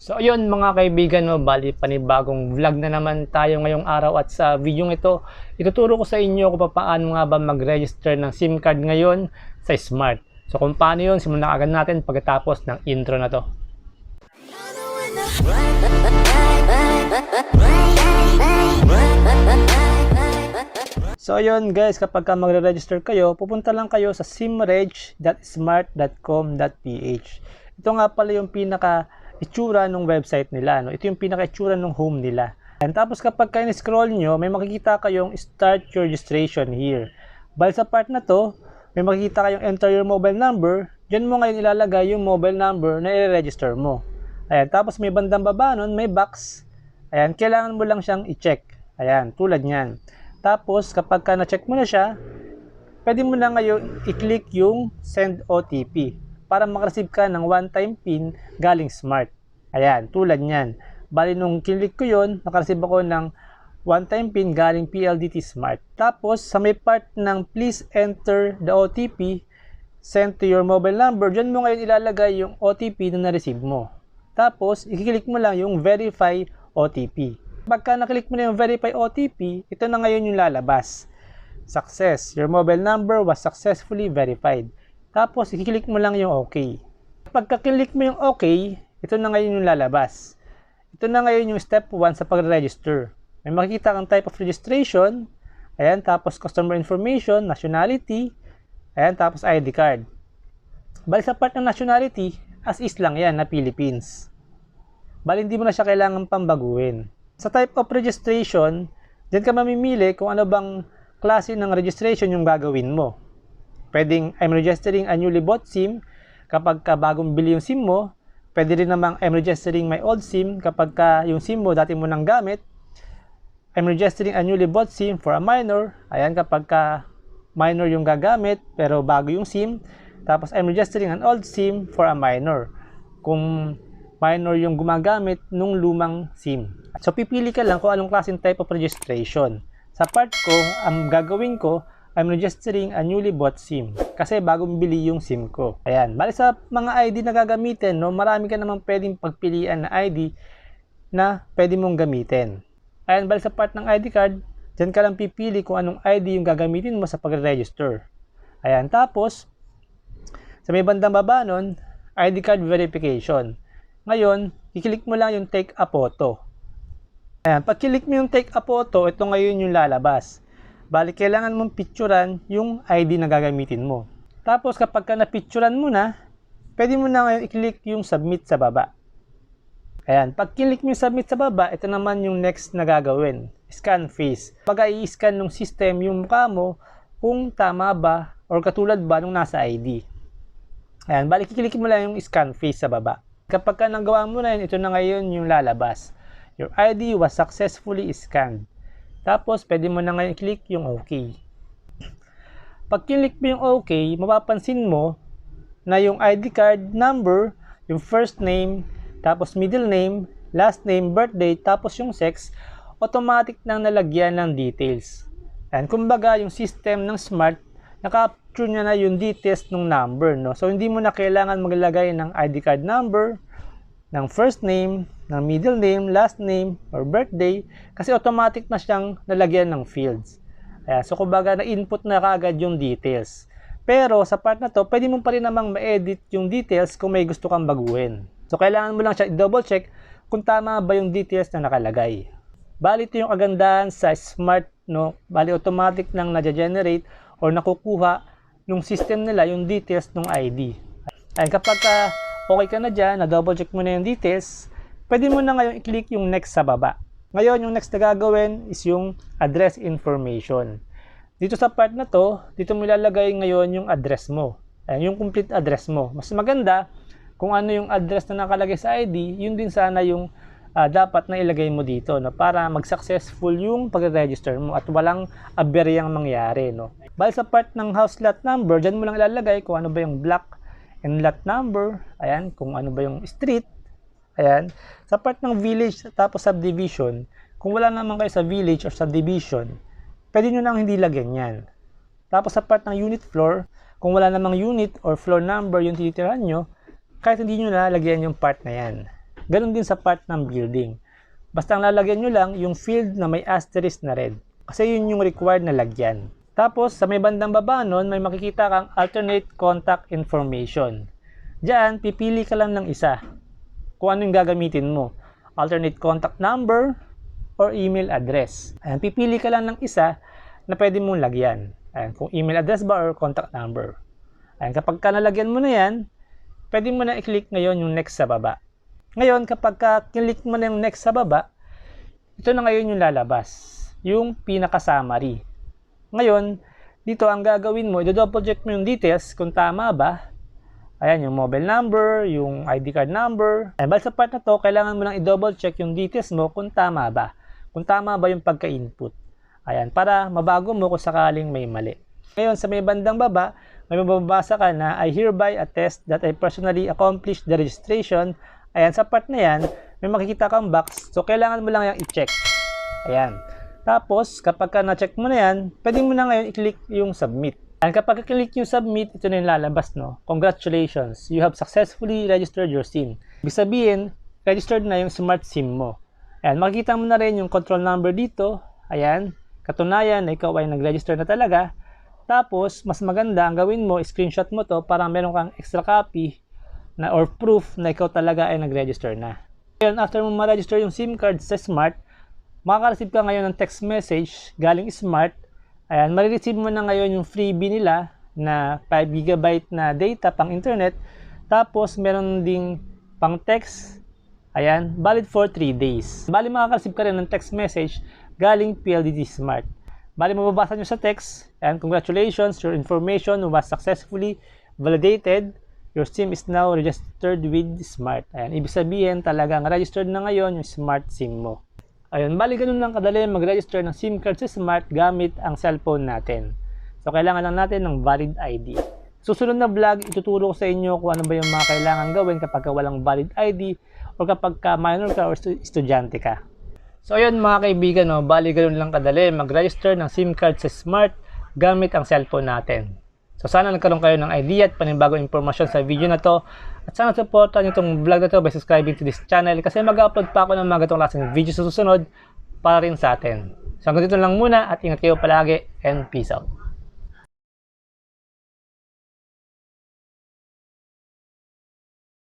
So ayun mga kaibigan, no, bali panibagong vlog na naman tayo ngayong araw at sa video ito, ituturo ko sa inyo kung paano nga ba mag-register ng SIM card ngayon sa Smart. So kung paano yun, simulan na agad natin pagkatapos ng intro na to. So ayun guys, kapag ka magre-register kayo, pupunta lang kayo sa simreg.smart.com.ph. Ito nga pala yung pinaka itsura ng website nila. No? Ito yung pinaka itsura ng home nila. And tapos kapag kayo scroll nyo, may makikita kayong start your registration here. Bali sa part na to, may makikita kayong enter your mobile number. Diyan mo ngayon ilalagay yung mobile number na i-register mo. Ayan, tapos may bandang baba nun, may box. Ayan, kailangan mo lang siyang i-check. Ayan, tulad niyan. Tapos, kapag ka na-check mo na siya, pwede mo na ngayon i-click yung send OTP para makareceive ka ng one-time PIN galing Smart. Ayan, tulad niyan. Bali nung kinlik ko yon, nakareceive ako ng one-time PIN galing PLDT Smart. Tapos, sa may part ng please enter the OTP sent to your mobile number, dyan mo ngayon ilalagay yung OTP na na-receive mo. Tapos, i-click mo lang yung verify OTP. Pagka naklik mo na yung verify OTP, ito na ngayon yung lalabas. Success. Your mobile number was successfully verified. Tapos, i-click mo lang yung OK. Pagka-click mo yung OK, ito na ngayon yung lalabas. Ito na ngayon yung step 1 sa pag-register. May makikita kang type of registration, ayan, tapos customer information, nationality, ayan, tapos ID card. Bali sa part ng nationality, as is lang yan na Philippines. Bali hindi mo na siya kailangan pambaguhin. Sa type of registration, dyan ka mamimili kung ano bang klase ng registration yung gagawin mo. Pwedeng I'm registering a newly bought SIM kapag ka bagong bili yung SIM mo. Pwede rin namang I'm registering my old SIM kapag ka yung SIM mo dati mo nang gamit. I'm registering a newly bought SIM for a minor. Ayan kapag ka minor yung gagamit pero bago yung SIM. Tapos I'm registering an old SIM for a minor. Kung minor yung gumagamit nung lumang SIM. So pipili ka lang kung anong klaseng type of registration. Sa part ko, ang gagawin ko, I'm registering a newly bought SIM. Kasi bagong bili yung SIM ko. Ayan. Bali sa mga ID na gagamitin, no, marami ka namang pwedeng pagpilian na ID na pwede mong gamitin. Ayan, bali sa part ng ID card, dyan ka lang pipili kung anong ID yung gagamitin mo sa pag-register. Ayan, tapos, sa may bandang baba nun, ID card verification. Ngayon, i-click mo lang yung take a photo. Ayan, pag click mo yung take a photo, ito ngayon yung lalabas. Bali, kailangan mong picturean yung ID na gagamitin mo. Tapos, kapag ka na-picturean mo na, pwede mo na ngayon i-click yung submit sa baba. Ayan, pag click mo yung submit sa baba, ito naman yung next na gagawin. Scan face. Pag i-scan ng system yung mukha mo, kung tama ba or katulad ba nung nasa ID. Ayan, bali, kiklik mo lang yung scan face sa baba. Kapag ka nagawa mo na yun, ito na ngayon yung lalabas. Your ID was successfully scanned. Tapos, pwede mo na ngayon i-click yung OK. Pag click mo yung OK, mapapansin mo na yung ID card number, yung first name, tapos middle name, last name, birthday, tapos yung sex, automatic nang nalagyan ng details. And kumbaga, yung system ng smart, na-capture niya na yung details ng number. No? So, hindi mo na kailangan maglagay ng ID card number, ng first name, ng middle name, last name, or birthday, kasi automatic na siyang nalagyan ng fields. Ayan, so, kumbaga, na-input na kaagad yung details. Pero, sa part na to, pwede mo pa rin namang ma-edit yung details kung may gusto kang baguhin. So, kailangan mo lang siya i-double check kung tama ba yung details na nakalagay. Bali, ito yung kagandahan sa smart, no? Bali, automatic nang na-generate or nakukuha nung system nila yung details ng ID. Ay kapag ka okay ka na dyan, na-double check mo na yung details, pwede mo na ngayon i-click yung next sa baba. Ngayon, yung next na gagawin is yung address information. Dito sa part na to, dito mo ilalagay ngayon yung address mo. Ayan, yung complete address mo. Mas maganda, kung ano yung address na nakalagay sa ID, yun din sana yung uh, dapat na ilagay mo dito no para mag-successful yung pag-register mo at walang aberyang mangyari no. Bali sa part ng house lot number, diyan mo lang ilalagay kung ano ba yung block and lot number, ayan, kung ano ba yung street. Ayan. Sa part ng village tapos subdivision, kung wala naman kayo sa village or subdivision, pwede nyo nang hindi lagyan yan. Tapos sa part ng unit floor, kung wala namang unit or floor number yung titirahan nyo, kahit hindi nyo lalagyan yung part na yan. Ganon din sa part ng building. Basta ang lalagyan nyo lang yung field na may asterisk na red. Kasi yun yung required na lagyan. Tapos, sa may bandang baba nun, may makikita kang alternate contact information. Diyan, pipili ka lang ng isa. Kung ano yung gagamitin mo. Alternate contact number or email address. Ayan, pipili ka lang ng isa na pwede mong lagyan. Ayan, kung email address ba or contact number. Ayan, kapag ka nalagyan mo na yan, pwede mo na i-click ngayon yung next sa baba. Ngayon, kapag ka click mo na yung next sa baba, ito na ngayon yung lalabas. Yung pinaka-summary. Ngayon, dito ang gagawin mo, i-double check mo yung details kung tama ba. Ayan, yung mobile number, yung ID card number. Ayan, bali sa part na to, kailangan mo lang i-double check yung details mo kung tama ba. Kung tama ba yung pagka-input. Ayan, para mabago mo kung sakaling may mali. Ngayon, sa may bandang baba, may mababasa ka na I hereby attest that I personally accomplished the registration. Ayan, sa part na yan, may makikita kang box. So, kailangan mo lang yung i-check. Ayan. Tapos, kapag ka na-check mo na yan, pwede mo na ngayon i-click yung submit. And kapag i-click yung submit, ito na yung lalabas, no? Congratulations, you have successfully registered your SIM. Ibig sabihin, registered na yung smart SIM mo. Ayan, makikita mo na rin yung control number dito. Ayan, katunayan na ikaw ay nag-register na talaga. Tapos, mas maganda, ang gawin mo, screenshot mo to para meron kang extra copy na or proof na ikaw talaga ay nag-register na. Ngayon, after mo ma-register yung SIM card sa Smart, makaka-receive ka ngayon ng text message galing Smart. Ayan, marireceive mo na ngayon yung freebie nila na 5 GB na data pang internet. Tapos, meron ding pang text. Ayan, valid for 3 days. Bali, makaka-receive ka rin ng text message galing PLDT Smart. Bali, mababasa nyo sa text, and congratulations, your information was successfully validated. Your SIM is now registered with Smart. Ayan, ibig sabihin talagang registered na ngayon yung Smart SIM mo. Ayun, bali ganun lang kadali mag-register ng SIM card sa Smart gamit ang cellphone natin. So, kailangan lang natin ng valid ID. Susunod na vlog, ituturo ko sa inyo kung ano ba yung mga kailangan gawin kapag ka walang valid ID o kapag ka minor ka o estudyante ka. So ayun mga kaibigan, no, bali ganun lang kadali mag-register ng SIM card sa Smart gamit ang cellphone natin. So sana nagkaroon kayo ng idea at panibagong impormasyon sa video na to. At sana supportan nyo itong vlog na to by subscribing to this channel kasi mag-upload pa ako ng mga gatong klaseng video sa susunod para rin sa atin. So hanggang dito lang muna at ingat kayo palagi and peace out.